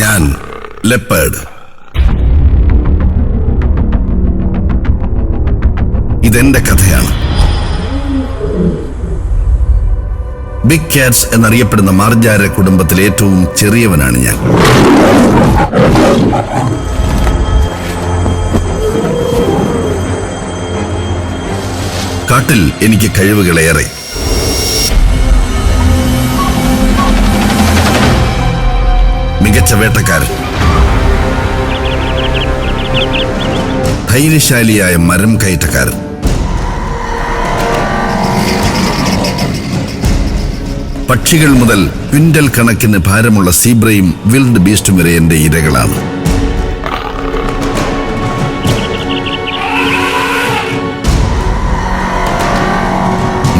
ഞാൻ ലെപ്പേഡ് ഇതെന്റെ കഥയാണ്. ബിഗ് കാറ്റ്സ് എന്നറിയപ്പെടുന്ന മാർജാര കുടുംബത്തിലെ ഏറ്റവും ചെറിയവനാണ് ഞാൻ. കാട്ടിൽ എനിക്ക് കഴിവുകളേറെ. മികച്ച വേട്ടക്കാരൻ. ധൈര്യശാലിയായ മരം കയറ്റക്കാരൻ. പക്ഷികൾ മുതൽ ക്വിന്റൽ കണക്കിന് ഭാരമുള്ള സീബ്രയും വിൽഡ് ബീസ്റ്റും വരെ എന്റെ ഇരകളാണ്.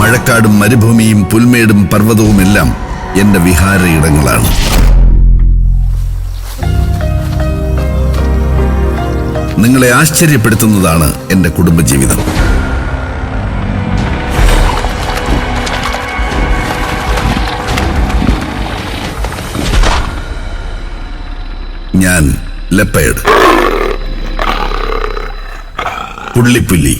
മഴക്കാടും മരുഭൂമിയും പുൽമേടും പർവതവുമെല്ലാം എന്റെ വിഹാര ഇടങ്ങളാണ്. നിങ്ങളെ ആശ്ചര്യപ്പെടുത്തുന്നതാണ് എന്റെ കുടുംബജീവിതം. ഞാൻ ലെപ്പേഡ് പുള്ളിപ്പുല്ലി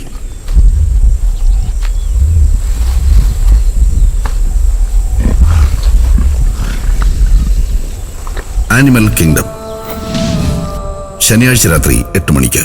ആനിമൽ കിങ്ഡം. ശനിയാഴ്ച രാത്രി എട്ട് മണിക്ക്.